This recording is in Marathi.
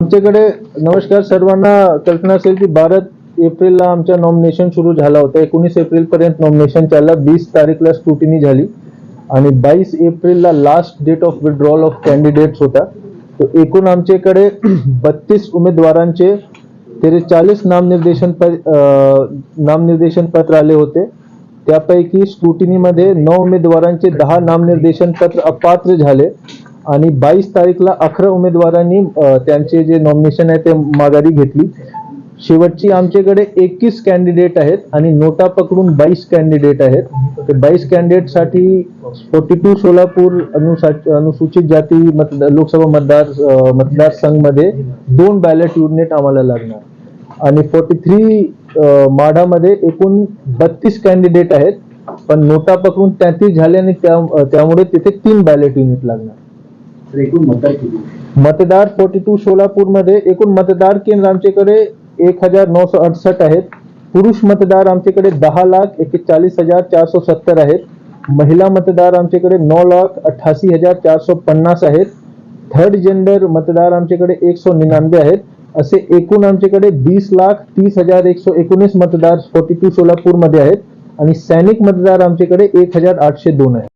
आमच्याकडे नमस्कार सर्वांना कल्पना असेल की बारा एप्रिलला आमच्या नॉमिनेशन सुरू झाला होता. एकोणीस एप्रिल पर्यंत नॉमिनेशन चालला. बीस तारीखला स्क्रुटिनी झाली. आणि बावीस एप्रिलला last date of withdrawal of candidates होता. तर एकूण आमच्याकडे बत्तीस उमेदवारांचे त्रेचाळीस नामनिर्देशन प नामनिर्देशन पत्र आले होते. त्यापैकी स्क्रुटिनीमध्ये नऊ उमेदवारांचे दहा नामनिर्देशन पत्र अपात्र झाले. आणि बावीस तारीखला अकरा उमेदवारांनी त्यांचे जे नॉमिनेशन आहे ते माघारी घेतली. शेवटची आमच्याकडे एकवीस कॅन्डिडेट आहेत आणि नोटा पकडून बाईस कॅन्डिडेट आहेत. ते बाईस कॅन्डिडेटसाठी फोर्टी टू सोलापूर अनुसूचित जाती मत लोकसभा मतदार मतदारसंघमध्ये दोन बॅलेट युनिट आम्हाला लागणार. आणि फोर्टी थ्री माढामध्ये एकूण बत्तीस कॅन्डिडेट आहेत. पण नोटा पकडून तेहतीस झाले आणि त्या- त्यामुळे तिथे तीन बॅलेट युनिट लागणार. तर एकूण मतदार किती मतदार फोर्टी टू सोलापूरमध्ये एकूण मतदार केंद्र आमच्याकडे एक हजार नऊशे अडसष्ट आहेत. पुरुष मतदार आमच्याकडे दहा लाख एकेचाळीस हजार चारशे सत्तर आहेत. महिला मतदार आमच्याकडे नऊ लाख अठ्ठासी हजार चारशे पन्नास आहेत. थर्ड जेंडर मतदार आमच्याकडे एकशे निन्यानवे आहेत. असे एकूण आमच्याकडे वीस लाख तीस हजार एकशे एकोणीस मतदार फोर्टी टू सोलापूरमध्ये आहेत. आणि सैनिक मतदार आमच्याकडे एक हजार आठशे दोन आहेत.